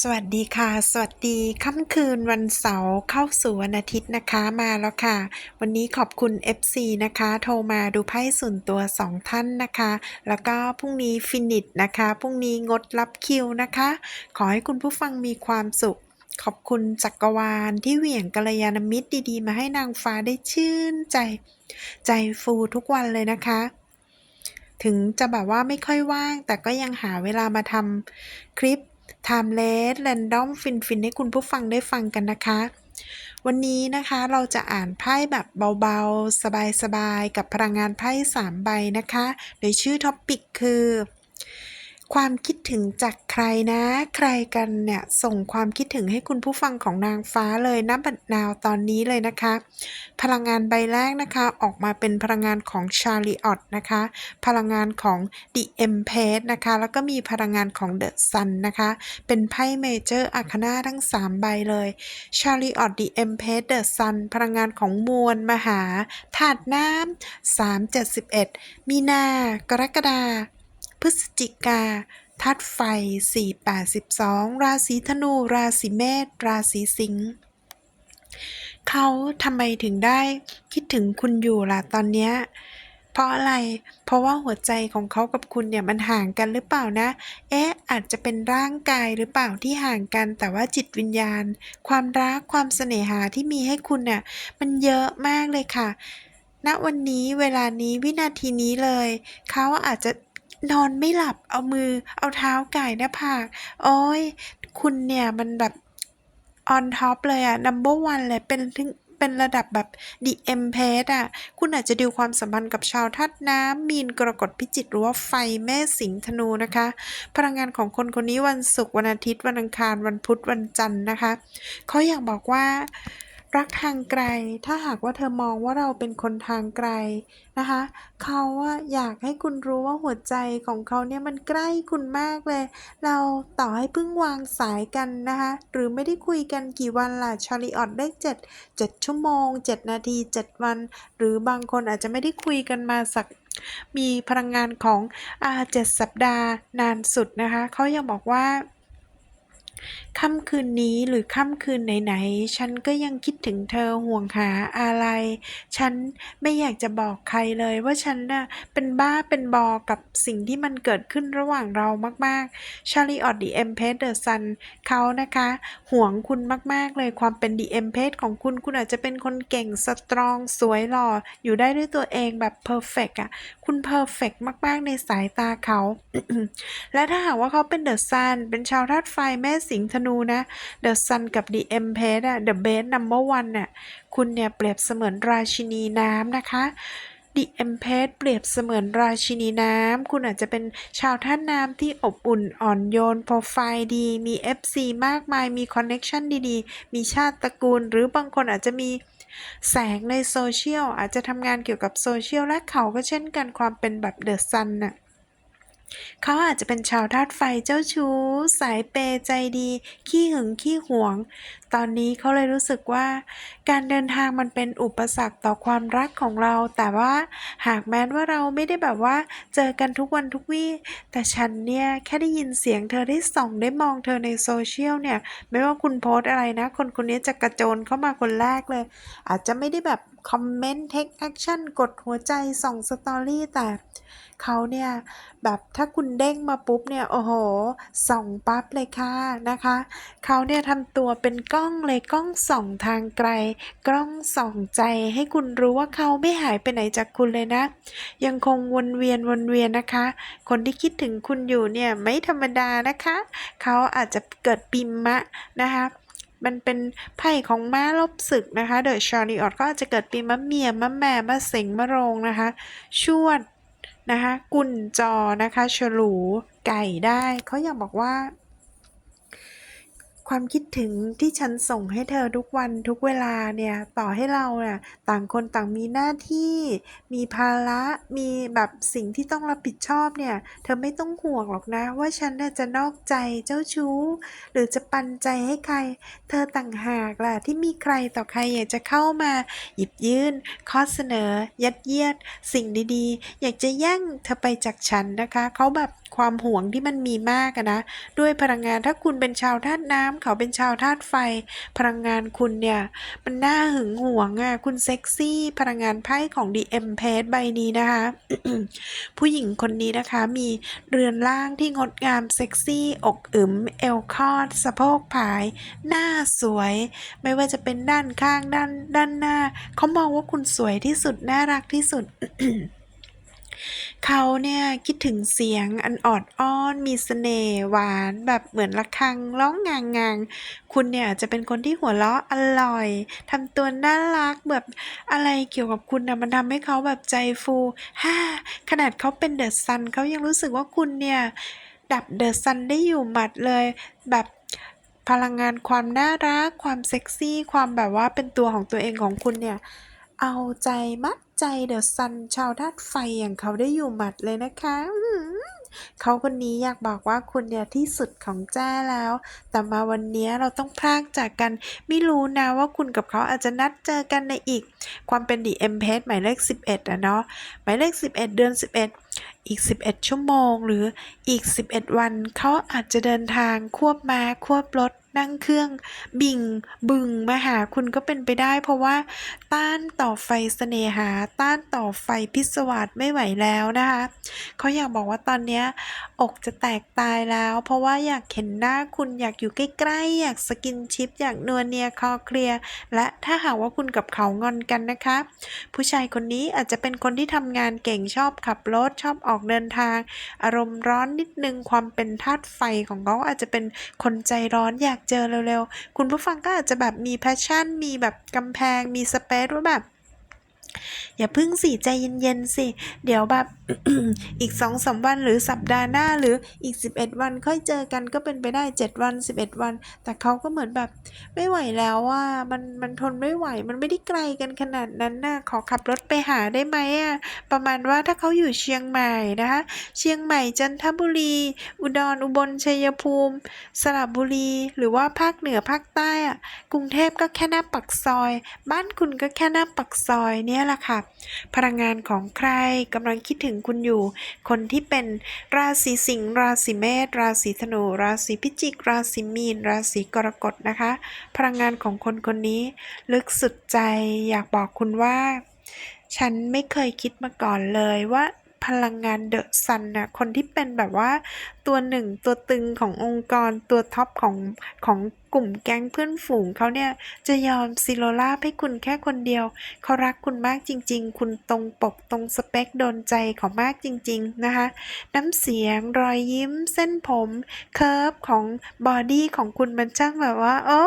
สวัสดีค่ะ สวัสดีค่ำคืนวันเสาร์เข้าสู่วันอาทิตย์นะคะมาแล้วค่ะ วันนี้ขอบคุณ FC นะคะ โทรมาดูไพ่ส่วนตัว 2 ท่านนะคะ แล้วก็พรุ่งนี้ฟินิชนะคะพรุ่งนี้งดรับคิวนะคะ ขอให้คุณผู้ฟังมีความสุข ขอบคุณจักรวาลที่เหวี่ยงกัลยาณมิตรดีๆ มาให้นางฟ้าได้ชื่นใจ ใจฟูทุกวันเลยนะคะถึงจะแบบว่าไม่ค่อยว่าง แต่ก็ยังหาเวลามาทำคลิป Timeless Random ฟินๆให้คุณผู้ฟังได้ฟังกันนะคะ วันนี้นะคะเราจะอ่านไพ่แบบเบาๆ สบายๆ กับพลังงานไพ่3ใบนะคะ โดยชื่อท็อปปิกคือ ความคิดถึงจากใครนะ ใครกันเนี่ยส่งความคิดถึงให้คุณผู้ฟังของนางฟ้าเลยนะบัดนาวตอนนี้เลยนะคะ พลังงานใบแรกนะคะ ออกมาเป็นพลังงานของชาริออตนะคะ พลังงานของ The Empress นะคะ แล้วก็มีพลังงานของ The Sun นะคะ เป็นไพ่เมเจอร์อาคนาทั้ง 3 ใบเลยชาริออต The Empress The Sun พลังงานของมวลมหาธาตุน้ำ371 มีนากรกฎา พฤศจิกาธาตุไฟ 482 ราศีธนู ราศีเมษ ราศีสิงห์เขาทำไมถึงได้คิดถึงคุณอยู่ล่ะตอนเนี้ยเพราะอะไร เพราะว่าหัวใจของเขากับคุณเนี่ยมันห่างกันหรือเปล่านะ เอ๊ะ อาจจะเป็นร่างกายหรือเปล่าที่ห่างกัน แต่ว่าจิตวิญญาณ ความรัก ความเสน่หาที่มีให้คุณเนี่ยมันเยอะมากเลยค่ะ ณ วันนี้ เวลานี้ วินาทีนี้เลย เขาอาจจะ นอนไม่หลับเอามือเอาเท้าไก่หน้าผาก โอ๊ยคุณเนี่ยมันแบบ on top เลยอะ number one เลยเป็นถึงเป็นระดับแบบ The Empress อะคุณอาจจะดีลความสัมพันธ์กับชาวธาตุน้ำ มีนกรกฎพิจิกหรือว่าไฟแม่สิงห์ธนูนะคะ พลังงานของคนคนนี้วันศุกร์วันอาทิตย์วันอังคารวันพุธวันจันทร์นะคะเขาอยากบอกว่า รักทางไกล ถ้าหากว่าเธอมองว่าเราเป็นคนทางไกลนะคะ เขาอะอยากให้คุณรู้ว่าหัวใจของเขาเนี่ยมันใกล้คุณมากเลย เราต่อให้เพิ่งวางสายกันนะคะ หรือไม่ได้คุยกันกี่วันล่ะชาริออตได้7 7ชั่วโมง 7 นาที 7 วัน หรือบางคนอาจจะไม่ได้คุยกันมาสักมีพลังงานของอ่า7สัปดาห์นานสุดนะคะ เขายังบอกว่า ค่ำคืนนี้หรือค่ำคืนไหนๆ ฉันก็ยังคิดถึงเธอห่วงหาอะไร ฉันไม่อยากจะบอกใครเลยว่าฉันน่ะเป็นบ้าเป็นบอกับสิ่งที่มันเกิดขึ้นระหว่างเรามากๆ ชาลีออดดีเอ็มเพสเดอะซันเขานะคะ ห่วงคุณมากๆเลยความเป็นดีเอ็มเพสของคุณ คุณอาจจะเป็นคนเก่งสตรองสวยหล่อ อยู่ได้ด้วยตัวเองแบบเพอร์เฟกอะคุณเพอร์เฟกมาก ๆ ในสายตาเขา และถ้าหากว่าเขาเป็นเดอะซันเป็นชาวธาตุไฟแม่สิงห์ธนูนะเดอะซันกับดีเอ็มเพสอะเดอะเบสนัมเบอร์วันน่ะคุณเนี่ยเปรียบเสมือนราชินีน้ำนะคะดิเอ็มเพสเปรียบเสมือนราชินีน้ำ คุณอาจจะเป็นชาวท่าน้ำที่อบอุ่นอ่อนโยนโปรไฟล์ดี มี FC มากมาย มีคอนเน็ชันดีๆ มีชาติตระกูล หรือบางคนอาจจะมีแสงในโซเชียล อาจจะทำงานเกี่ยวกับโซเชียล และเขาก็เช่นกันความเป็นแบบเดอะซันน่ะ เขาอาจจะเป็นชาวธาตุไฟเจ้าชู้ สายเปใจดี ขี้หึงขี้หวง ตอนนี้เขาเลยรู้สึกว่า การเดินทางมันเป็นอุปสรรคต่อความรักของเรา แต่ว่าหากแม้ว่าเราไม่ได้แบบว่า เจอกันทุกวันทุกวี่แต่ฉันเนี่ยแค่ได้ยินเสียงเธอได้ส่องได้มองเธอในโซเชียลเนี่ย ไม่ว่าคุณโพสต์อะไรนะ คนคนนี้จะกระโจนเข้ามาคนแรกเลย อาจจะไม่ได้แบบ คอมเมนต์เทคแอคชั่นกดหัวใจส่องสตอรี่แต่เขาเนี่ย แบบถ้าคุณเด้งมาปุ๊บเนี่ย โอ้โห ส่องปั๊บเลยค่ะนะคะ เขาเนี่ยทำตัวเป็นกล้องเลยกล้องส่องทางไกล กล้องส่องใจให้คุณรู้ว่าเขาไม่หายไปไหนจากคุณเลยนะ ยังคงวนเวียนวนเวียนนะคะ คนที่คิดถึงคุณอยู่เนี่ยไม่ธรรมดานะคะ เขาอาจจะเกิดปิมะนะคะ มันเป็นไพ่ของม้าลบศึกนะคะเดอะชาริออตก็อาจจะเกิดปีมะเมียมะแม่มะเสงมะโรงนะคะชวดนะคะกุนจอนะคะฉลูไก่ได้เขาอยากบอกว่า ความคิดถึงที่ฉันส่งให้เธอทุกวันทุกเวลาเนี่ยต่อให้เราเนี่ยต่างคนต่างมีหน้าที่ มีภาระมีแบบสิ่งที่ต้องรับผิดชอบเนี่ยเธอไม่ต้องห่วงหรอกนะ ว่าฉันน่ะจะนอกใจเจ้าชู้ หรือจะปันใจให้ใคร เธอต่างหากล่ะที่มีใครต่อใครอยากจะเข้ามา หยิบยื่น ข้อเสนอ ยัดเยียด สิ่งดีๆ อยากจะแย่งเธอไปจากฉันนะคะเขาแบบ ความห่วงที่มันมีมากนะ ด้วยพลังงานถ้าคุณเป็นชาวธาตุน้ำเขาเป็นชาวธาตุไฟ พลังงานคุณเนี่ย มันน่าหึงหวงอะคุณเซ็กซี่ พลังงานไพ่ของ The Empress ใบนี้นะคะ ผู้หญิงคนนี้นะคะ มีเรือนร่างที่งดงามเซ็กซี่อกอึมเอวคอดสะโพกผาย หน้าสวย ไม่ว่าจะเป็นด้านข้างด้านด้านหน้า เขามองว่าคุณสวยที่สุดน่ารักที่สุด เขาเนี่ยคิดถึงเสียงอันออดอ้อน มีเสน่ห์หวานแบบเหมือนระฆังร้องงางงางคุณเนี่ยจะเป็นคนที่หัวเราะอร่อยทำตัวน่ารักแบบอะไรเกี่ยวกับคุณนะมันทำให้เขาแบบใจฟูฮ่าขนาดเขาเป็นเดอะซันเขายังรู้สึกว่าคุณเนี่ยดับเดอะซันได้อยู่หมัดเลยแบบพลังงานความน่ารัก ความเซ็กซี่ ความแบบว่าเป็นตัวของตัวเองของคุณเนี่ย เอาใจมัดใจเดอะซันชาวธาตุไฟอย่างเขาได้อยู่หมัดเลยนะคะเขาคนนี้อยากบอกว่าคุณเนี่ยที่สุดของแจ้แล้ว แต่มาวันนี้เราต้องพรากจากกัน ไม่รู้นะว่าคุณกับเขาอาจจะนัดเจอกันในอีก ความเป็นดีเอ็มเพสหมายเลข 11อะเนาะ หมายเลข 11 เดือน 11 อีก 11 ชั่วโมง หรืออีก 11 วัน เขาอาจจะเดินทางควบมาควบรถ นั่งเครื่องบิงบึงมาหาคุณก็เป็นไปได้ เพราะว่าต้านต่อไฟเสน่หา ต้านต่อไฟพิศวาสไม่ไหวแล้วนะคะเขาอยากบอกว่าตอนนี้อกจะแตกตายแล้ว เพราะว่าอยากเห็นหน้าคุณอยากอยู่ใกล้ๆ อยากสกินชิป อยากนัวเนียคอเคลียร์และถ้าหากว่าคุณกับเขางอนกันนะคะ ผู้ชายคนนี้อาจจะเป็นคนที่ทำงานเก่งชอบขับรถชอบออกเดินทาง อารมณ์ร้อนนิดนึงความเป็นธาตุไฟของเขาอาจจะเป็นคนใจร้อนอยากเจอเร็วๆ คุณผู้ฟังก็อาจจะแบบมีแพชชั่น มีแบบกำแพง มีสเปซว่าแบบ อย่าพึ่งสิใจเย็นๆสิ เดี๋ยวแบบ อีกสองสามวันหรือสัปดาห์หน้าหรืออีก 11 วันค่อยเจอกันก็เป็นไปได้ 7 วัน 11 วัน แต่เขาก็เหมือนแบบไม่ไหวแล้วว่ามันมันทนไม่ไหวมันไม่ได้ไกลกันขนาดนั้นน่ะขอขับรถไปหาได้ไหมอะประมาณว่าถ้าเขาอยู่เชียงใหม่นะคะเชียงใหม่จันทบุรี อุดรอุบลชัยภูมิ สระบุรี หรือว่าภาคเหนือภาคใต้อะกรุงเทพก็แค่หน้าปักซอย บ้านคุณก็แค่หน้าปักซอยเนี่ยแหละค่ะ พลังงานของใครกำลังคิดถึงคุณอยู่ คนที่เป็นราศีสิงห์ราศีเมษราศีธนู ราศีพิจิก ราศีมีน ราศีกรกฎนะคะ พลังงานของคนคนนี้ ลึกสุดใจอยากบอกคุณว่า ฉันไม่เคยคิดมาก่อนเลยว่าพลังงานเดอะซันน่ะคนที่เป็นแบบว่าตัวหนึ่งตัวตึงขององค์กรตัวท็อปของของ กลุ่มแก๊งเพื่อนฝูงเขาเนี่ย จะยอมซิโลลาให้คุณแค่คนเดียว เขารักคุณมากจริง ๆ คุณตรงปกตรงสเปคโดนใจเขามากจริง ๆ นะคะ น้ำเสียงรอยยิ้มเส้นผม เคิร์ฟของบอดี้ของคุณมันช่างแบบว่า โอ้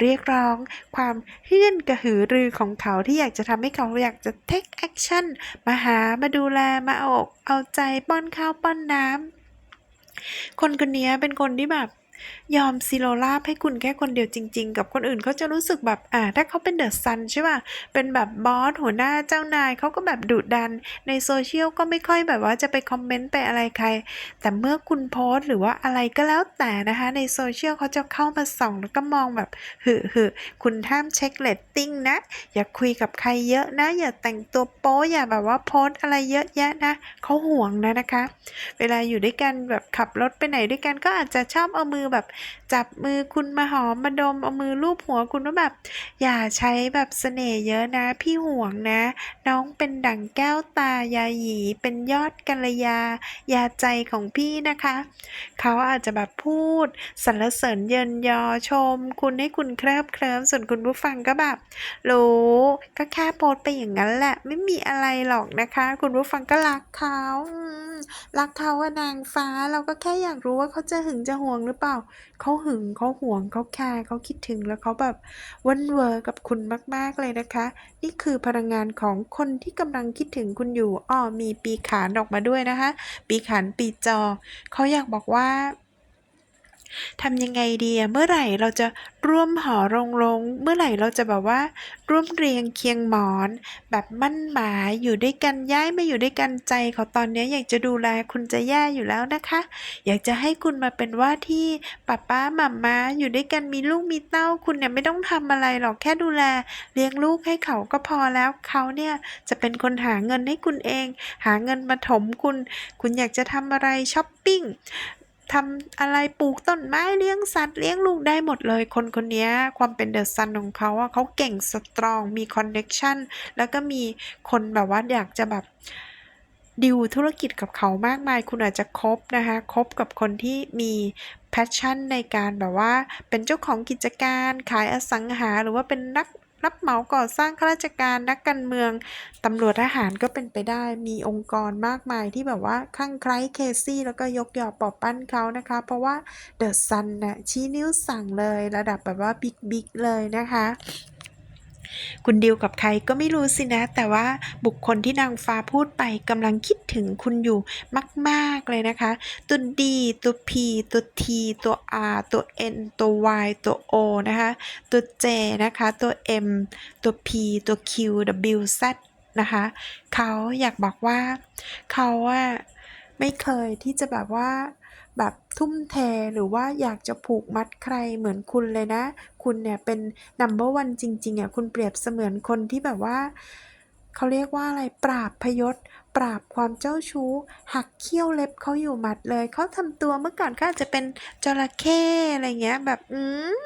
เรียกร้องความเฮื่อนกระหือรือของเขาที่อยากจะทำให้เขาอยากจะ take action มาหามาดูแลมาเอาอกเอาใจป้อนข้าวป้อนน้ำคนคนนี้เป็นคนที่แบบ ยอมซิโลลาบให้คุณแค่คนเดียวจริง ๆ กับคนอื่นเขาจะรู้สึกแบบอ่าถ้าเขาเป็นเดอะซันใช่ป่ะ เป็นแบบบอสหัวหน้าเจ้านายเขาก็แบบดุดัน ในโซเชียลก็ไม่ค่อยแบบว่าจะไปคอมเมนต์ไปอะไรใคร แต่เมื่อคุณโพสต์หรือว่าอะไรก็แล้วแต่นะคะ ในโซเชียลเขาจะเข้ามาส่องแล้วก็มองแบบหึหึคุณห้ามเช็คเลตติ้งนะ อย่าคุยกับใครเยอะนะ อย่าแต่งตัวโป๊อย่าแบบว่าโพสต์อะไรเยอะแยะนะเขาห่วงนะนะคะ เวลาอยู่ด้วยกันแบบขับรถไปไหนด้วยกันก็อาจจะชอบเอามือแบบ จับมือคุณมาหอมมาดมเอามือลูบหัวคุณว่าแบบ อย่าใช้แบบเสน่ห์เยอะนะ พี่ห่วงนะ น้องเป็นดั่งแก้วตายาหยีเป็นยอดกัลยา ยาใจของพี่นะคะ เขาอาจจะแบบพูดสรรเสริญเยินยอชม คุณให้คุณเคลิบเคลิ้มส่วนคุณผู้ฟังก็แบบรู้ก็แค่โพสไปอย่างนั้นแหละ ไม่มีอะไรหรอกนะคะ คุณผู้ฟังก็รักเขารักเขาว่านางฟ้าเราก็แค่อยากรู้ว่าเขาจะหึงจะห่วงหรือเปล่าเขาหึงเขาห่วงเขาแคร์เขาคิดถึงแล้วเขาแบบวันเวอร์กับคุณมาก ๆ เลยนะคะ นี่คือพลังงานของคนที่กำลังคิดถึงคุณอยู่อ้อมีปีขานออกมาด้วยนะคะ ปีขานปีจอเขาอยากบอกว่า ทำยังไงดีอะเมื่อไหร่เราจะร่วมหอรงลง เมื่อไหร่เราจะแบบว่า ร่วมเรียงเคียงหมอน แบบมั่นหมายอยู่ด้วยกันย้ายมาอยู่ด้วยกันใจเขาตอนนี้อยากจะดูแลคุณจะแย่อยู่แล้วนะคะ อยากจะให้คุณมาเป็นว่าที่ป้าป้าหม่าม้าอยู่ด้วยกันมีลูกมีเต้าคุณเนี่ยไม่ต้องทำอะไรหรอกแค่ดูแล เลี้ยงลูกให้เขาก็พอแล้วเขาเนี่ยจะเป็นคนหาเงินให้คุณเอง หาเงินมาถมคุณ คุณอยากจะทำอะไรช้อปปิ้ง ทำอะไรปลูกต้นไม้เลี้ยงสัตว์เลี้ยงลูกได้หมดเลย คนคนนี้ความเป็นเดอะซันของเขาอะเขาเก่งสตรองมีคอนเน็กชันแล้วก็มีคนแบบว่าอยากจะแบบดิวธุรกิจกับเขามากมาย คุณอาจจะคบนะคะ คบกับคนที่มีแพชชั่นในการแบบว่า เป็นเจ้าของกิจการขายอสังหา หรือว่าเป็นนัก รับเหมาก่อสร้างข้าราชการนักการเมืองตำรวจทหารก็เป็นไปได้มีองค์กรมากมายที่แบบว่าคลั่งไคล้เคซี่แล้วก็ยกยอปอบปั้นเขานะคะ เพราะว่าเดอะซันน่ะชี้นิ้วสั่งเลยระดับแบบว่าบิ๊กบิ๊กเลยนะคะ คุณดิวกับใครก็ไม่รู้สินะ แต่ว่าบุคคลที่นางฟ้าพูดไปกำลังคิดถึงคุณอยู่มาก ๆ เลยนะคะ ตัว D ตัว P ตัว T ตัว R ตัว N ตัว Y ตัว O นะคะ ตัว J นะคะ ตัว M ตัว P ตัว Q W Z นะคะ เขาอยากบอกว่า เขาอะไม่เคยที่จะแบบว่า แบบทุ่มเทหรือว่าอยากจะผูกมัดใครเหมือนคุณเลยนะ คุณเนี่ยเป็น number one จริงๆอะคุณเปรียบเสมือนคนที่แบบว่าเขาเรียกว่าอะไรปราบพยศ ปราบความเจ้าชู้ หักเขี้ยวเล็บเขาอยู่หมัดเลย เขาทำตัวเมื่อก่อนเขาอาจจะเป็นจระเข้อะไรเงี้ย แบบอื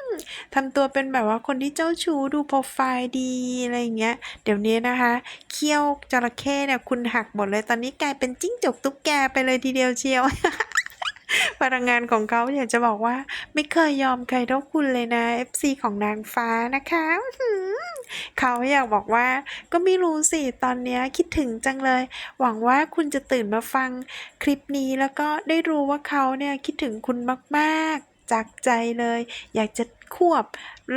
มทำตัวเป็นแบบว่าคนที่เจ้าชู้ดูโปรไฟล์ดีอะไรเงี้ย เดี๋ยวนี้นะคะ เขี้ยวจระเข้เนี่ยคุณหักหมดเลย ตอนนี้กลายเป็นจิ้งจกตุ๊กแกไปเลยทีเดียวเชียว พลังงานของเขาอยากจะบอกว่า ไม่เคยยอมใครเท่าคุณเลยนะ FC ของนางฟ้านะคะเขาอยากบอกว่า ก็ไม่รู้สิ ตอนนี้คิดถึงจังเลย หวังว่าคุณจะตื่นมาฟังคลิปนี้แล้วก็ได้รู้ว่าเขาเนี่ยคิดถึงคุณมาก ๆ จากใจเลย อยากจะควบ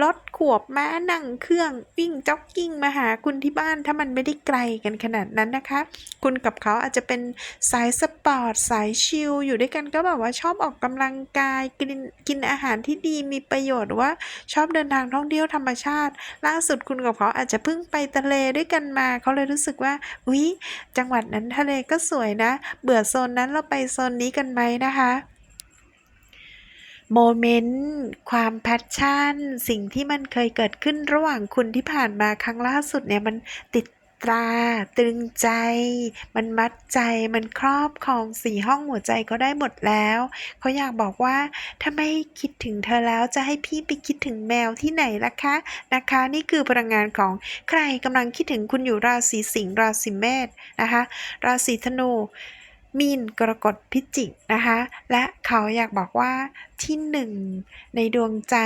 รถขวบม้านั่งเครื่องวิ่งจ็อกกิ้งมาหาคุณที่บ้านถ้ามันไม่ได้ไกลกันขนาดนั้นนะคะ คุณกับเขาอาจจะเป็นสายสปอร์ตสายชิลอยู่ด้วยกันก็แบบว่าชอบออกกำลังกายกินกินอาหารที่ดีมีประโยชน์ว่าชอบเดินทางท่องเที่ยวธรรมชาติ ล่าสุดคุณกับเขาอาจจะเพิ่งไปทะเลด้วยกันมาเขาเลยรู้สึกว่าอุ๊ยจังหวัดนั้นทะเลก็สวยนะ เบื่อโซนนั้นเราไปโซนนี้กันไหมนะคะ โมเมนต์ ความแพชชั่น สิ่งที่มันเคยเกิดขึ้นระหว่างคุณที่ผ่านมาครั้งล่าสุดเนี่ยมันติดตราตรึงใจ มันมัดใจมันครอบครองสี่ห้องหัวใจเขาได้หมดแล้วเขาอยากบอกว่าถ้าไม่คิดถึงเธอแล้วจะให้พี่ไปคิดถึงแมวที่ไหนล่ะคะนะคะ นี่คือพลังงานของใครกำลังคิดถึงคุณอยู่ราศีสิงห์ราศีเมษนะคะ ราศีธนู มีนกรกฎพิจิกนะคะ และเขาอยากบอกว่าที่หนึ่งในดวงใจ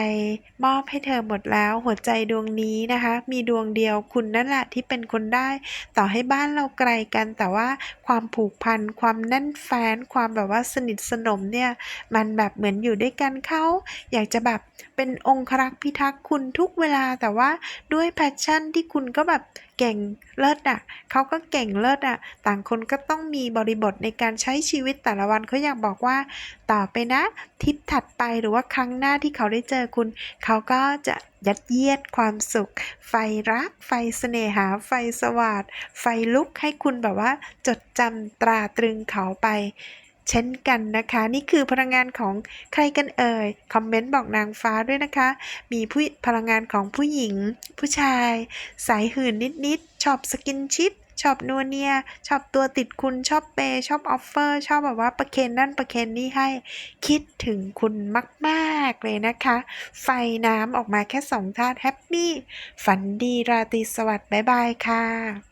มอบให้เธอหมดแล้วหัวใจดวงนี้นะคะ มีดวงเดียวคุณนั่นแหละที่เป็นคนได้ ต่อให้บ้านเราไกลกัน แต่ว่าความผูกพันความแน่นแฟ้นความแบบว่าสนิทสนมเนี่ยมันแบบเหมือนอยู่ด้วยกันเขาอยากจะแบบเป็นองครักษ์พิทักษ์คุณทุกเวลาแต่ว่าด้วยแพชชั่นที่คุณก็แบบ เก่งเลิศอะเขาก็เก่งเลิศอะ ต่างคนก็ต้องมีบริบทในการใช้ชีวิตแต่ละวันเขาอยากบอกว่า ต่อไปนะทิปถัดไปหรือว่าครั้งหน้าที่เขาได้เจอคุณ เขาก็จะยัดเยียดความสุข ไฟรัก ไฟเสน่หา ไฟสวัสดไฟลุกให้คุณแบบว่า จดจำตราตรึงเขาไป เช่นกันนะคะ นี่คือพลังงานของใครกันเอ่ย คอมเมนต์บอกนางฟ้าด้วยนะคะ มีผู้พลังงานของผู้หญิง ผู้ชาย สายหื่นนิดๆ ชอบสกินชิป ชอบนัวเนีย ชอบตัวติดคุณ ชอบเปย์ชอบออฟเฟอร์ ชอบแบบว่าประเคนนั่นประเคนนี่ให้ คิดถึงคุณมากๆเลยนะคะ ไฟน้ำออกมาแค่สองธาตุแฮปปี้ ฝันดีราตรีสวัสดิ์บ๊ายบายค่ะ